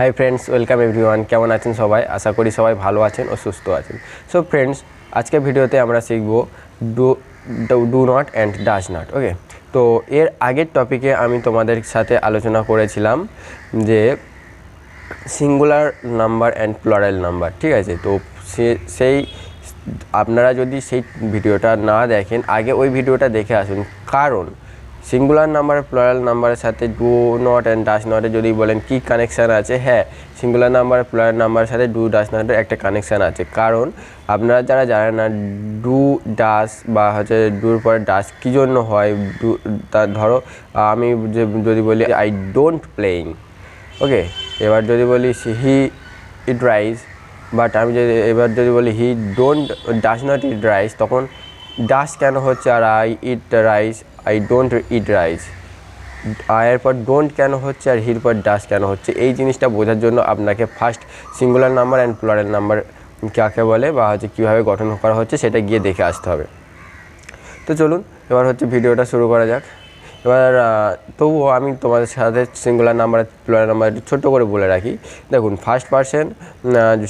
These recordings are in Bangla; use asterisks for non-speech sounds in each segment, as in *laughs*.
হাই ফ্রেন্ডস ওয়েলকাম এভরিওয়ান কেমন আছেন সবাই? আশা করি সবাই ভালো আছেন ও সুস্থ আছেন। সো ফ্রেন্ডস আজকের ভিডিওতে আমরা শিখব do do not and does not okay তো এর আগের টপিকে আমি তোমাদের সাথে আলোচনা করেছিলাম যে singular number and plural number ঠিক আছে? তো সে, সেই, আপনারা যদি সেই ভিডিওটা না দেখেন, আগে ওই ভিডিওটা দেখে আসুন। কারণ সিঙ্গুলার নাম্বার প্লরাল নাম্বারের সাথে ডু নট অ্যান্ড ডাস নটে যদি বলেন, কি কানেকশান আছে? হ্যাঁ সিঙ্গুলার নাম্বার প্লরাল নাম্বারের সাথে ডু ডাস নটের একটা কানেকশান আছে। কারণ আপনারা যারা জানেন না ডু ডাস বা হচ্ছে ডুর পরে ডাস কী জন্য হয়? ডু তা ধরো, আমি যদি বলি আই ডোন্ট প্লেইং ওকে এবার যদি বলি হি ইট রাইস বাট আমি যদি, এবার যদি বলি he don't does not eat rice তখন ডাস কেন হচ্ছে আর I eat rice I don't eat rice আয়ের পর ডোন্ট কেন হচ্ছে আর হির পর ডাস কেন হচ্ছে? এই জিনিসটা বোঝার জন্য আপনাকে first singular number and plural number কাকে বলে বা হচ্ছে কীভাবে গঠন করা হচ্ছে সেটা গিয়ে দেখে আসতে হবে। তো চলুন, এবার হচ্ছে ভিডিওটা শুরু করা যাক। এবার তবুও আমি তোমাদের সাথে সিঙ্গুলার নাম্বার প্লুরাল নাম্বার ছোট্ট করে বলে রাখি। দেখুন ফার্স্ট পার্সেন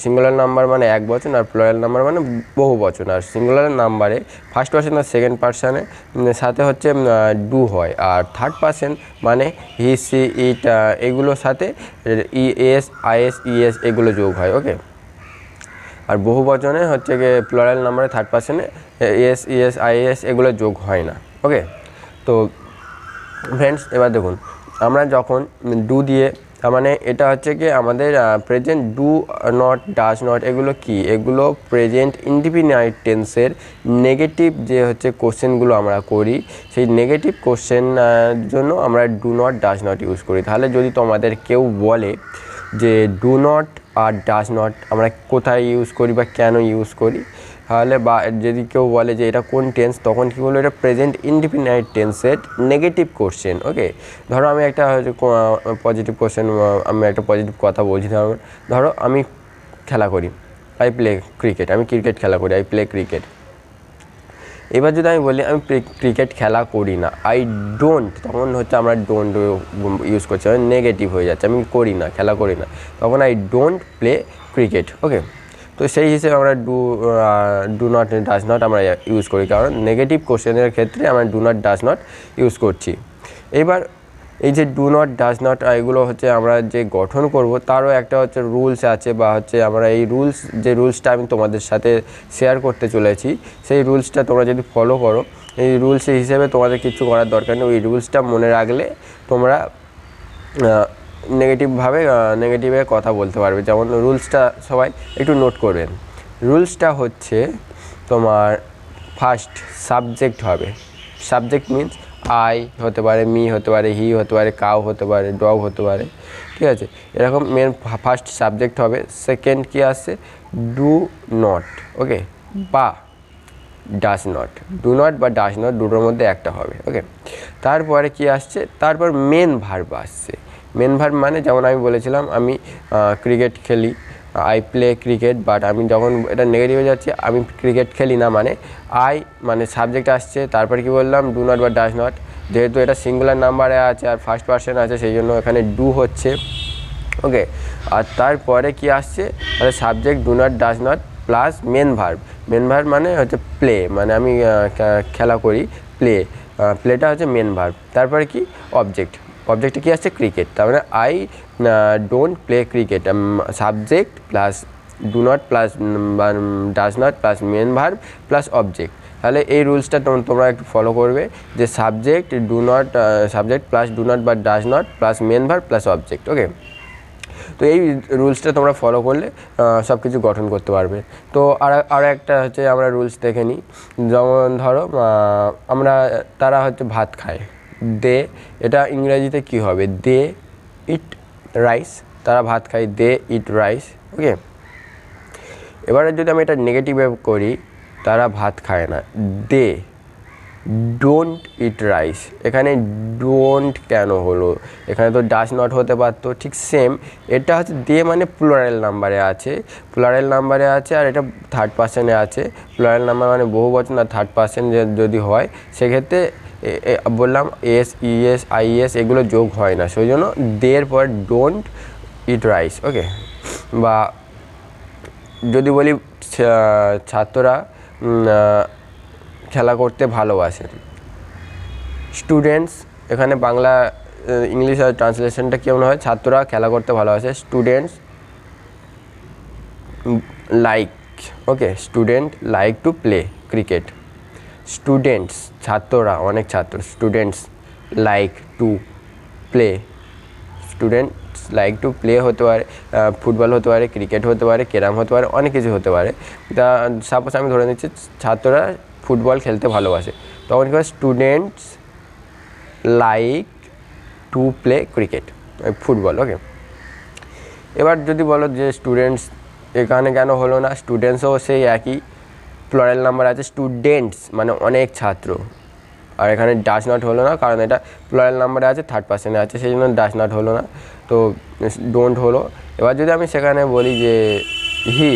সিঙ্গুলার নাম্বার মানে এক বচন আর প্লুরাল নাম্বার মানে বহু বচন। আর সিঙ্গুলার নাম্বারে ফার্স্ট পার্সন আর সেকেন্ড পার্সনে সাথে হচ্ছে ডু হয়। আর থার্ড পার্সন মানে হি সি ইট এগুলোর সাথে ই, এস আইএস ইএস এগুলো যোগ হয় ওকে আর বহু বচনে হচ্ছে গিয়ে প্লুরাল নাম্বারে থার্ড পার্সনে এস ইএস আইএস এগুলো যোগ হয় না ওকে তো ফ্রেন্ডস এবার দেখুন, আমরা যখন ডু দিয়ে, তার মানে এটা হচ্ছে কি আমাদের present do not does not এগুলো কি? এগুলো প্রেজেন্ট ইন্ডিপেন্ডেন্ট টেন্সের নেগেটিভ যে হচ্ছে কোশ্চেনগুলো আমরা করি, সেই নেগেটিভ কোশ্চেন জন্য আমরা do not does not use করি। তাহলে যদি তোমাদের কেউ বলে যে ডু নট আর ডাজ নট আমরা কোথায় ইউজ করি বা কেন ইউজ করি তাহলে বা যদি কেউ বলে যে এটা কোন টেন্স তখন কী বলব এটা প্রেজেন্ট ইন্ডিপেন্ডেন্ট টেন্সের নেগেটিভ কোশ্চেন ওকে ধরো আমি একটা পজিটিভ কোশ্চেন আমি একটা পজিটিভ কথা বলছি, ধরো ধরো আমি খেলা করি। আই প্লে ক্রিকেট আমি ক্রিকেট খেলা করি আই প্লে ক্রিকেট এবার যদি আমি বলি আমি ক্রিকেট খেলা করি না আই ডোন্ট তখন হচ্ছে আমরা ডোন্ট ইউজ করছি মানে নেগেটিভ হয়ে যাচ্ছে, আমি করি না, খেলা করি না। তখন I don't play cricket okay তো সেই হিসেবে আমরা do do not does not আমরা ইউজ করি। কারণ নেগেটিভ কোশ্চেনের ক্ষেত্রে আমরা do not does not use করছি। এবার এই যে ডু নট ডাজ নট এগুলো হচ্ছে আমরা যে গঠন করব, তারও একটা হচ্ছে রুলস আছে বা হচ্ছে আমরা এই রুলস যে রুলসটা আমি তোমাদের সাথে শেয়ার করতে চলেছি, সেই রুলসটা তোমরা যদি ফলো করো, এই রুলস হিসেবে তোমাদের কিছু করার দরকার নেই। ওই রুলসটা মনে রাখলে তোমরা নেগেটিভভাবে নেগেটিভে কথা বলতে পারবে। যেমন রুলসটা সবাই একটু নোট করবেন। রুলসটা হচ্ছে তোমার ফার্স্ট সাবজেক্ট হবে। সাবজেক্ট মিন্স আই হতে পারে মি হতে পারে হি হতে পারে কাউ হতে পারে ডগ হতে পারে। ঠিক আছে? এরকম মেন ফার্স্ট সাবজেক্ট হবে। সেকেন্ড কি আসছে ডু নট ওকে বা ডাস নট ডু নট বা ডাস নট দুটোর মধ্যে একটা হবে ওকে তারপরে কি আসছে? তারপর মেন ভার্ব আসছে। মেন ভার্ব মানে যেমন আমি বলেছিলাম, আমি ক্রিকেট খেলি আই প্লে ক্রিকেট বাট আমি যখন এটা নেগেটিভ যাচ্ছে, আমি ক্রিকেট খেলি না মানে আই মানে সাবজেক্ট আসছে, তারপরে কি বললাম ডু নট বা ডাস নট যেহেতু এটা সিঙ্গুলার নাম্বারে আছে আর ফার্স্ট পার্সন আছে, সেই জন্য এখানে ডু হচ্ছে ওকে আর তারপরে কি আসছে, তাহলে subject do not does not plus main verb main verb মানে হচ্ছে প্লে মানে আমি খেলা করি প্লে প্লেটা হচ্ছে মেন ভার্ব তারপরে কি? অবজেক্ট অবজেক্টে কী আসছে ক্রিকেট তার মানে I don't play cricket subject plus do not plus does not plus main verb plus object তাহলে এই রুলসটা তোমরা একটু ফলো করবে যে subject do not subject plus do not বা does not plus main verb plus object okay তো এই রুলসটা তোমরা ফলো করলে সব কিছু গঠন করতে পারবে। তো আর আর একটা হচ্ছে আমরা রুলস দেখে নিই। যেমন ধরো আমরা, তারা হচ্ছে ভাত খায়। দে, এটা ইংরেজিতে কি হবে? দে ইট রাইস, তারা ভাত খায়, দে ইট রাইস, ওকে? এবারে যদি আমি এটা নেগেটিভে করি, তারা ভাত খায় না। They, don't eat rice. এখানে ডোন্ট কেন হলো? এখানে তো ডাস নট হতে পারতো, ঠিক সেম। এটা হচ্ছে দে মানে প্লোরাল নাম্বারে আছে। প্লোরাল নাম্বারে আছে আর এটা থার্ড পার্সনে আছে। প্লোরাল নাম্বার মানে বহু বচন আর থার্ড পার্সন যদি হয়, সেক্ষেত্রে বললাম এস ইএস আইএস এগুলো যোগ হয় না। সেই জন্য দের পর ডোন্ট ইট রাইস ওকে বা যদি বলি ছাত্ররা খেলা করতে ভালোবাসে। স্টুডেন্টস এখানে বাংলা ইংলিশ ট্রান্সলেশনটা কেমন হয়? ছাত্ররা খেলা করতে ভালোবাসে students like okay student like to play cricket students ছাত্ররা, অনেক ছাত্র students like to play students like to play হতে পারে ফুটবল হতে পারে ক্রিকেট হতে পারে, ক্যারাম হতে পারে, অনেক কিছু হতে পারে। তা সাপোজ আমি ধরে নিচ্ছি, ছাত্ররা ফুটবল খেলতে ভালোবাসে। তখন কি students like to play cricket football okay এবার যদি বলো যে স্টুডেন্টস এখানে কেন হলো না স্টুডেন্টসও সেই একই। প্লরাল নাম্বার আছে স্টুডেন্টস মানে অনেক ছাত্র। আর এখানে ডাস নট হলো না, কারণ এটা প্লরাল নাম্বারে আছে থার্ড পার্সেন্টে আছে, সেই জন্য ডাচ নট হলো না। তো ডোন্ট হলো। এবার যদি আমি সেখানে বলি যে হি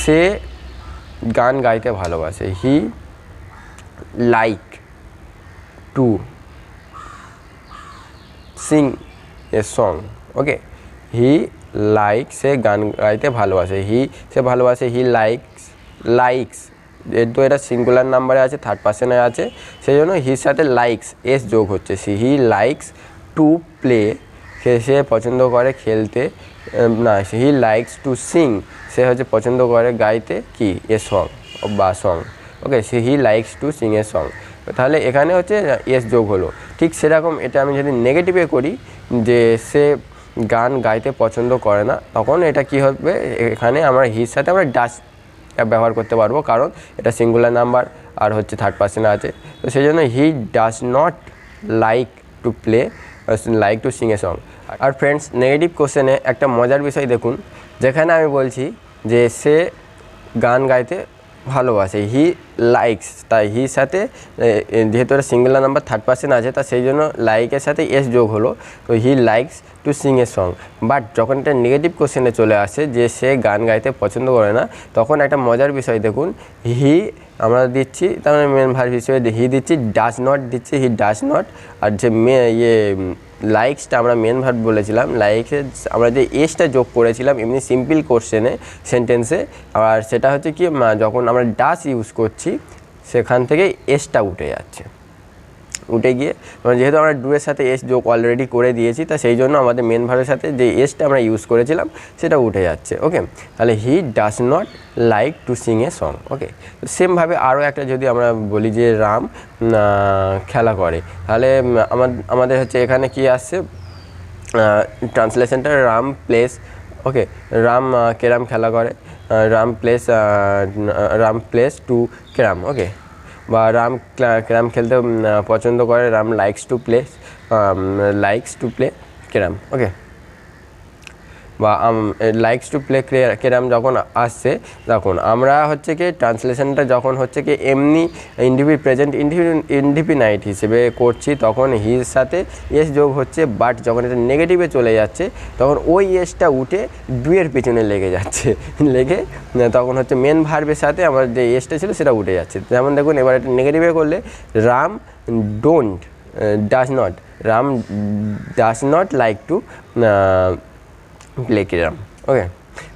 সে গান গাইতে ভালোবাসে। He like to sing a song okay he like সে গান গাইতে ভালোবাসে। হি সে ভালোবাসে হি লাইকস লাইকস যেহেতু এটা সিঙ্গুলার নাম্বারে আছে থার্ড পার্সনে আছে, সেই জন্য হির সাথে লাইকস এস যোগ হচ্ছে। C he likes to play সে পছন্দ করে খেলতে না হি লাইকস টু সিং সে হচ্ছে পছন্দ করে গাইতে কি? এ সং বা song okay say he likes to sing a song তাহলে এখানে হচ্ছে এস যোগ হলো। ঠিক সেরকম এটা আমি যদি নেগেটিভে করি, যে সে গান গাইতে পছন্দ করে না, তখন এটা কি হবে? এখানে আমরা হির সাথে আমরা ডাস ব্যবহার করতে পারব। কারণ এটা সিঙ্গুলার নাম্বার আর হচ্ছে থার্ড পার্সনে আছে। তো সেই জন্য he does not like to play like to sing a song R friends negative কোশ্চেনে একটা মজার বিষয় দেখুন। যেখানে আমি বলছি যে সে গান গাইতে ভালোবাসে। হি লাইকস তাই হির সাথে যেহেতু এটা সিঙ্গুলার নাম্বার থার্ড পার্সেন্ট আছে, তা সেই জন্য লাইকের সাথে এস যোগ হলো। তো he likes to sing a song but যখন এটা নেগেটিভ কোশ্চেনে চলে আসে, যে সে গান গাইতে পছন্দ করে না, তখন একটা মজার বিষয় দেখুন। হি আমরা দিচ্ছি, তার মানে মেন ভার্ব হিসেবে হি দিচ্ছি ডাজ নট দিচ্ছি হি ডাজ নট আর যে মে ইয়ে লাইকসটা আমরা মেন ভার্ব বলেছিলাম লাইকসে আমরা যে এসটা যোগ করেছিলাম, এমনি সিম্পল কোশ্চেনে সেন্টেন্সে আর সেটা হচ্ছে কি যখন আমরা ডাস ইউজ করছি, সেখান থেকে এসটা উঠে যাচ্ছে। উঠে গিয়ে যেহেতু আমরা ডুয়ের সাথে এস যোগ অলরেডি করে দিয়েছি, তা সেই জন্য আমাদের মেন ভার্বের সাথে যে এসটা আমরা ইউজ করেছিলাম, সেটা উঠে যাচ্ছে ওকে তাহলে he does not like to sing a song okay সেমভাবে আরও একটা যদি আমরা বলি যে রাম খেলা করে, তাহলে আমাদের হচ্ছে এখানে কি আসছে? ট্রান্সলেশনটা Ram plays okay Ram carrom খেলা করে Ram plays Ram plays to carrom okay বা রাম ক্যারাম খেলতে পছন্দ করে, Ram likes to play likes to play carrom okay বা লাইকস টু প্লে কেরাম যখন আসছে তখন আমরা হচ্ছে কি ট্রান্সলেশনটা যখন হচ্ছে কি এমনি ইন্ডিপি প্রেজেন্ট ইন্ডিপিনাইট হিসেবে করছি, তখন হির সাথে এস যোগ হচ্ছে বাট যখন এটা নেগেটিভে চলে যাচ্ছে, তখন ওই এসটা উঠে ডুয়ের পিছনে লেগে যাচ্ছে। *laughs* লেগে তখন হচ্ছে মেন ভার্বের সাথে আমার যে এসটা ছিল সেটা উঠে যাচ্ছে। যেমন দেখুন, এবার এটা নেগেটিভে করলে, Ram don't does not Ram does not like to play carrom okay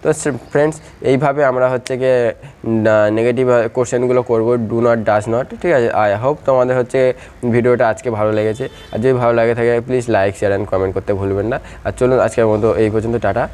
তো ফ্রেন্ডস এইভাবে আমরা হচ্ছে গিয়ে নেগেটিভ কোশ্চেনগুলো করব ডু নট ডাস নট ঠিক আছে? আই হোপ তোমাদের হচ্ছে ভিডিওটা আজকে ভালো লেগেছে। আর যদি ভালো লাগে থাকে please like share and comment করতে ভুলবেন না। আর চলুন আজকের মতো এই পর্যন্ত, টাটা।